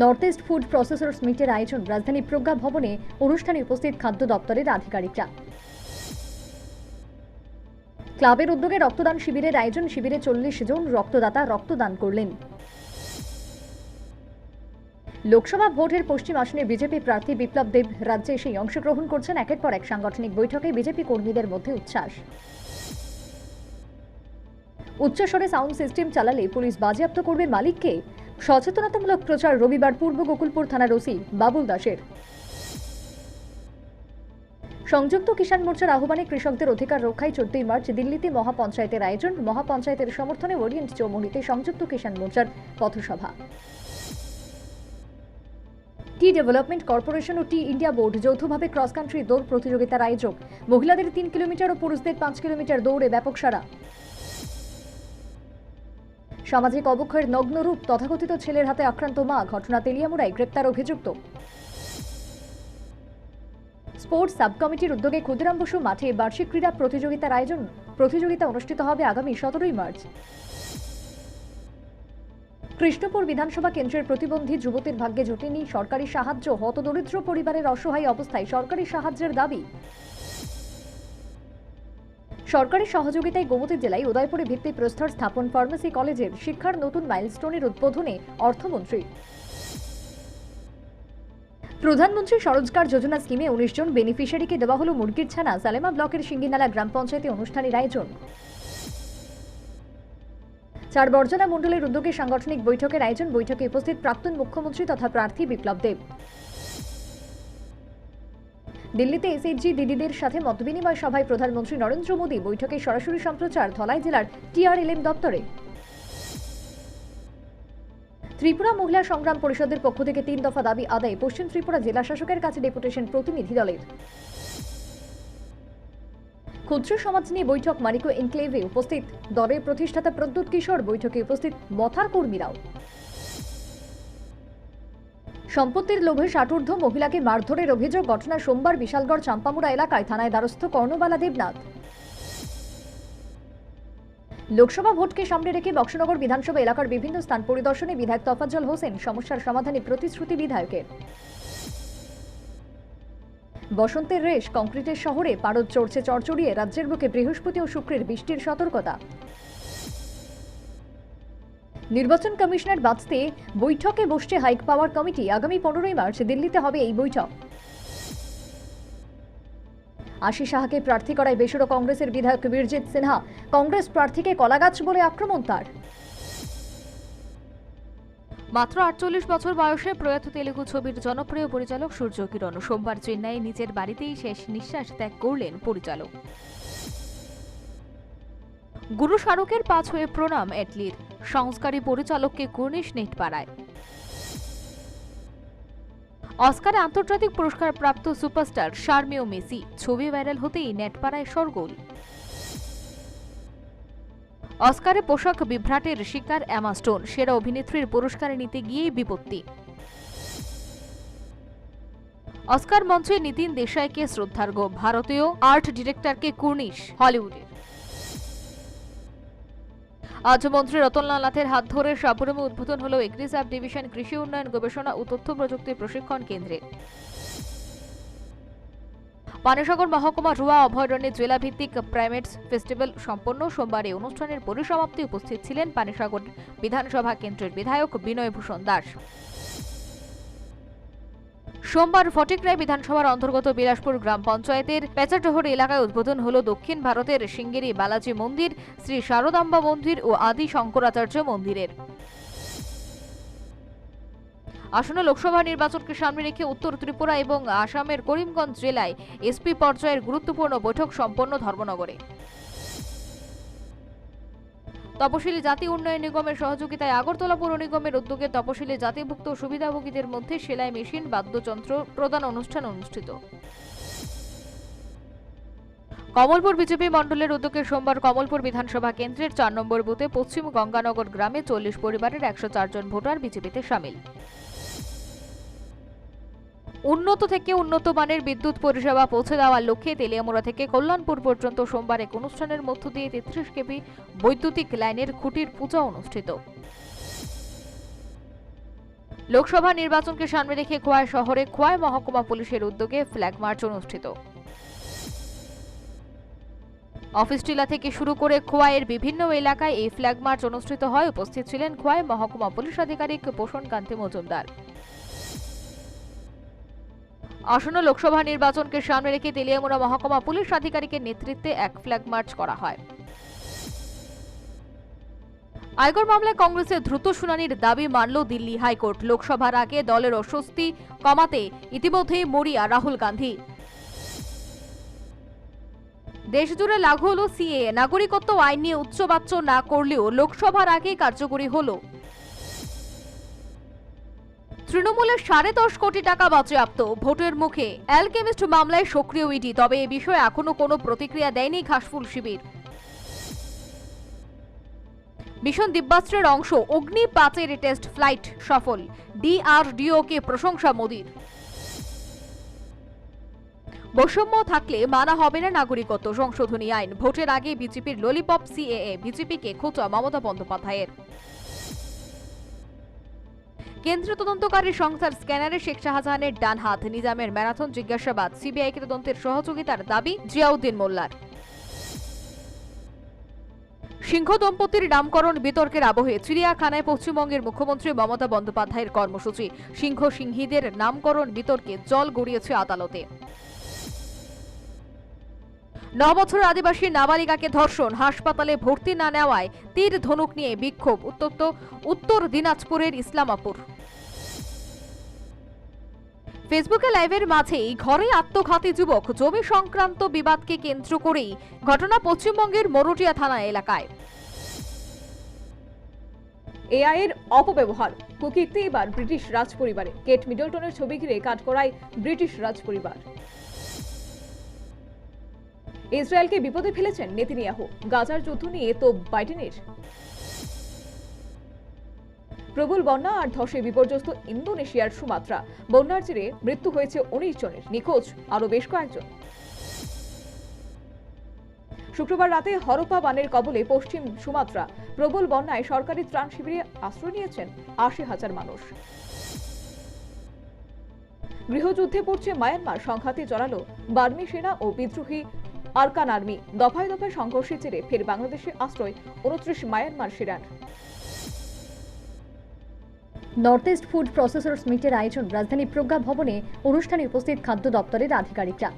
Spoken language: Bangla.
নর্থ ইস্ট ফুড প্রসেসর্স মিটের আয়োজন রাজধানী প্রজ্ঞা ভবনে অনুষ্ঠানে উপস্থিত খাদ্য দপ্তরের আধিকারিকরা। ক্লাবের উদ্যোগে রক্তদান শিবিরের আয়োজন শিবিরে চল্লিশ জন রক্তদাতা রক্তদান করলেন। লোকসভা ভোটের পশ্চিম আসনে বিজেপি প্রার্থী বিপ্লব দেব রাজ্যে এসে অংশগ্রহণ করছেন একের পর এক সাংগঠনিক বৈঠকে বিজেপি কর্মীদের মধ্যে উচ্ছ্বাস। উচ্চস্বরে সাউন্ড সিস্টেম চালালে পুলিশ বাজেয়াপ্ত করবে মালিককে সচেতনতামূলক প্রচার রবিবার পূর্ব গোকুলপুর থানার ওসি বাবুল দাসের। সংযুক্ত কিষাণ মোর্চার আহ্বানে কৃষকদের অধিকার রক্ষায় চোদ্দই মার্চ দিল্লিতে মহাপঞ্চায়েতের আয়োজন, মহাপঞ্চায়েতের সমর্থনে ওরিয়েন্ট চৌমুহীতে সংযুক্ত কিষাণ মোর্চার পথসভা। টি ডেভেলপমেন্ট কর্পোরেশন ও টি ইন্ডিয়া বোর্ড যৌথভাবে ক্রস কান্ট্রি দৌড় প্রতিযোগিতার আয়োজক। মহিলাদের তিন কিলোমিটার ও পুরুষদের পাঁচ কিলোমিটার দৌড়ে ব্যাপক সারা সামাজিক অবক্ষয়ের নগ্ন রূপ তথাকথিত ছেলের হাতে আক্রান্ত মা ঘটনা তেলিয়ামুড়ায় গ্রেপ্তার অভিযুক্ত। স্পোর্টস সাব কমিটির উদ্যোগে ক্ষুদিরাম বসু মাঠে বার্ষিক ক্রীড়া প্রতিযোগিতার আয়োজন। প্রতিযোগিতা অনুষ্ঠিত হবে আগামী সতেরোই মার্চ। কৃষ্ণপুর বিধানসভা কেন্দ্রের প্রতিবন্ধী যুবতীর ভাগ্যে জোটেনি সরকারি সাহায্য। হতদরিদ্র পরিবারের অসহায় অবস্থায় সরকারি সাহায্যের দাবি। সরকারি সহযোগিতায় গোমতী জেলায় উদয়পুরে ভিত্তি প্রস্তর স্থাপন ফার্মেসি কলেজের শিক্ষার নতুন মাইলস্টোনের উদ্বোধনে অর্থমন্ত্রী। প্রধানমন্ত্রী স্বরোজগার যোজনা স্কিমে উনিশ জন বেনিফিশিয়ারিকে দেওয়া হলো মুরগির ছানা। সালেমা ব্লকের সিঙ্গিনালা গ্রাম পঞ্চায়েতে অনুষ্ঠানের আয়োজন চার বর্জনা মণ্ডলের উদ্যোগে সাংগঠনিক বৈঠকের আয়োজন বৈঠকে উপস্থিত প্রাক্তন মুখ্যমন্ত্রী তথা প্রার্থী বিপ্লব দেব। দিল্লিতে এসএইচজি দিদিদের সাথে মতবিনিময় সভায় প্রধানমন্ত্রী নরেন্দ্র মোদী বৈঠকে সরাসরি সম্প্রচার ধলাই জেলার টিআরএলএম দপ্তরে। ত্রিপুরা মহিলা সংগ্রাম পরিষদের পক্ষ থেকে তিন দফা দাবি আদায়ে পশ্চিম ত্রিপুরা জেলা শাসকের কাছে ডেপুটেশন প্রতিনিধি দলের। ক্ষুদ্র সমাজ নিয়ে বৈঠক মানিকো এনক্লেভে উপস্থিত। দলের প্রতিষ্ঠাতা প্রদ্যুৎ কিশোর বৈঠকে উপস্থিত মথার কর্মীরাও। সম্পত্তির লোভে ষাটূর্ধ্ব মহিলাকে মারধরের অভিযোগ, ঘটনা সোমবার বিশালগড় চাম্পামুড়া এলাকায়, থানায় দ্বারস্থ কর্ণবালা দেবনাথ। লোকসভা ভোটকে সামনে রেখে বক্সনগর বিধানসভা এলাকার বিভিন্ন স্থান পরিদর্শনে বিধায়ক তফাজ্জল হোসেন সমস্যার সমাধানে প্রতিশ্রুতি বিধায়কের। বসন্তের রেশ, কংক্রিটের শহরে পারদ চড়ছে চড়চড়িয়ে, রাজ্যের বুকে বৃহস্পতি ও শুক্রের বৃষ্টির সতর্কতা। নির্বাচন কমিশনার বাঁচতে বৈঠকে বসছে হাইক পাওয়ার কমিটি। আগামী পনেরোই মার্চ দিল্লিতে হবে এই বৈঠক। আশি সাহাকে প্রার্থী করায় বেসুরো কংগ্রেসের বিধায়ক বীরজিৎ সিনহা। কংগ্রেস প্রার্থীকে কলাগাছ বলে আক্রমণ তার। মাত্র আটচল্লিশ বছর বয়সে প্রয়াত তেলুগু ছবির জনপ্রিয় পরিচালক সূর্য কিরণ। সোমবার চেন্নাই নিজের বাড়িতেই শেষ নিঃশ্বাস ত্যাগ করলেন পরিচালক। গুরু স্মারকের পাঁচ হয়ে প্রণাম এটলির সংস্কারী পরিচালককে কুর্নিশ নেট পাড়ায় অস্কারে আন্তর্জাতিক পুরস্কার প্রাপ্ত সুপারস্টার শার্মিও মেসি, ছবি ভাইরাল হতেই নেটপাড়ায় সরগোল। অস্কারে পোশাক বিভ্রাটের শিকার অ্যামা স্টোন, সেরা অভিনেত্রীর পুরস্কার নিতে গিয়েই বিপত্তি। অস্কার মঞ্চে নিতিন দেশাইকে শ্রদ্ধার্ঘ ভারতীয় আর্ট ডিরেক্টরকে কুর্নিশ হলিউডের। আজ মন্ত্রী রতনলাল নাথের হাত ধরে সাপুরমে উদ্বোধন হল এগ্রি ডিভিশন কৃষি উন্নয়ন গবেষণা ও তথ্য প্রযুক্তি প্রশিক্ষণ কেন্দ্রে। পানিসাগর মহকুমা রুয়া অভয়ারণ্যে জেলাভিত্তিক প্রাইমেটস ফেস্টিভ্যাল সম্পন্ন সোমবার এই অনুষ্ঠানের পরিসমাপ্তি উপস্থিত ছিলেন পানিসাগর বিধানসভা কেন্দ্রের বিধায়ক বিনয় ভূষণ দাস। সোমবার ফটিকরায় বিধানসভার অন্তর্গত বিলাসপুর গ্রাম পঞ্চায়েতের পেচাডহর এলাকায় উদ্বোধন হল দক্ষিণ ভারতের সিঙ্গেরি বালাজি মন্দির, শ্রী শারদাম্বা মন্দির ও আদি শঙ্করাচার্য মন্দিরের। আসন্ন লোকসভা নির্বাচনকে সামনে রেখে উত্তর ত্রিপুরা এবং আসামের করিমগঞ্জ জেলায় এসপি পর্যায়ের গুরুত্বপূর্ণ বৈঠক সম্পন্ন ধর্মনগরে। তপশিলি জাতি উন্নয়ন নিগমের সহযোগিতায় আগরতলা পৌর নিগমের উদ্যোগে তপশিলি জাতিভুক্ত সুবিধাভোগীদের মধ্যে সেলাই মেশিন, বাদ্যযন্ত্র প্রদান অনুষ্ঠান অনুষ্ঠিত। কমলপুর বিজেপি মণ্ডলের উদ্যোগে সোমবার কমলপুর বিধানসভা কেন্দ্রের চার নম্বর বুথে পশ্চিম গঙ্গানগর গ্রামে চল্লিশ পরিবারের একশো জন ভোটার বিজেপিতে সামিল। উন্নত থেকে উন্নত মানের বিদ্যুৎ পরিষেবা পৌঁছে দেওয়ার লক্ষ্যে তেলিয়ামুড়া থেকে কল্যাণপুর পর্যন্ত সোমবার এক অনুষ্ঠানের মধ্য দিয়ে তেত্রিশ কেবি বৈদ্যুতিক লাইনের খুঁটির পূজা অনুষ্ঠিত। লোকসভা নির্বাচনকে সামনে রেখে খোয়াই শহরে খোয়াই মহকুমা পুলিশের উদ্যোগে ফ্ল্যাগ মার্চ অনুষ্ঠিত। অফিস টিলা থেকে শুরু করে খোয়াইয়ের বিভিন্ন এলাকায় এই ফ্ল্যাগ মার্চ অনুষ্ঠিত হয়। উপস্থিত ছিলেন খোয়াই মহকুমা পুলিশ আধিকারিক পোষণ কান্তি মজুমদার। আসন্ন লোকসভা নির্বাচনকে সামনে রেখে তেলিয়ামুড়া মহকুমা পুলিশ আধিকারিকের নেতৃত্বে এক ফ্ল্যাগ মার্চ করা হয়। আয়কর মামলায় কংগ্রেসের দ্রুত শুনানির দাবি মানল দিল্লি হাইকোর্ট। লোকসভার আগে দলের অস্বস্তি কমাতে ইতিমধ্যেই মরিয়া রাহুল গান্ধী। দেশজুড়ে লাগু হলো সিএ নাগরিকত্ব আইন নিয়ে উচ্চবাচ্য না করলেও লোকসভার আগে কার্যকরী হলো তৃণমূলের সাড়ে দশ কোটি টাকা বাজেয়াপ্ত। ভোটের মুখে অ্যালকেমিস্ট মামলায় সক্রিয় ইডি, তবে এ বিষয়ে এখনও কোনো প্রতিক্রিয়া দেয়নি ঘাসফুল শিবির। মিশন দিব্যাস্ত্রের অংশ, অগ্নি পাঁচের টেস্ট ফ্লাইট সফল ডিআরডিও কে প্রশংসা মোদির। বৈষম্য থাকলে মানা হবে না নাগরিকত্ব, সংশোধনী আইন। ভোটের আগে বিজেপির ললিপপ সিএএ, বিজেপিকে খোঁচা মমতা বন্দ্যোপাধ্যায়ের। কেন্দ্রীয় তদন্তকারী সংস্থার স্ক্যানারে শেখ শাহজাহানের ডান হাত। নিজামের ম্যারাথন জিজ্ঞাসাবাদ, সিবিআইকে তদন্তের সহযোগিতার দাবি জিয়াউদ্দিন মোল্লার। সিংহ দম্পতির নামকরণ বিতর্কের আবহে চিড়িয়াখানায় পশ্চিমবঙ্গের মুখ্যমন্ত্রী মমতা বন্দ্যোপাধ্যায়ের কর্মসূচি। সিংহ সিংহীদের নামকরণ বিতর্কে জল গড়িয়েছে আদালতে। ন বছর আদিবাসী নাবালিকাকে ধর্ষণ, হাসপাতালে ভর্তি না নেওয়ায় তীর ধনুক নিয়ে বিক্ষোভ, উত্তপ্ত উত্তর দিনাজপুরের ইসলামাপুর। ফেসবুকে লাইভের মাঝেই ঘরে আত্মঘাতী যুবক জমি সংক্রান্ত বিবাদকে কেন্দ্র করেই ঘটনা পশ্চিমবঙ্গের মরুটিয়া থানা এলাকায়। এআই এর অপব্যবহার, কুকীর্তি এবার ব্রিটিশ রাজ পরিবারে কেট মিডলটনের ছবি ঘিরে কাজ করায় ব্রিটিশ রাজ পরিবার ইসরায়েলকে বিপদে ফেলেছেন নেতিনিয়াহু। গাজার যুদ্ধ নিয়ে তো বাইডেনের প্রবল বন্যা আর ধসে বিপর্যস্ত ইন্দোনেশিয়ার সুমাত্রা। বন্যার জেরে মৃত্যু হয়েছে উনিশ জনের। নিখোঁজ আরও বেশ কয়েকজন। শুক্রবার রাতে হরপা বানের কবলে পশ্চিম সুমাত্রা। প্রবল বন্যায় সরকারি ত্রাণ শিবিরে আশ্রয় নিয়েছেন আশি হাজার মানুষ। গৃহযুদ্ধে পড়ছে মায়ানমার। সংঘাতে জড়ালো বার্মি সেনা ও বিদ্রোহী আরকান আর্মি দফায় দফায় সংঘর্ষের জেরে ফের বাংলাদেশে আশ্রয় উনত্রিশ মায়ানমার সেরার নর্থ ইস্ট ফুড প্রসেসর্স মিটের আয়োজন রাজধানী প্রজ্ঞা ভবনে অনুষ্ঠানে উপস্থিত খাদ্য দপ্তরের আধিকারিকরা।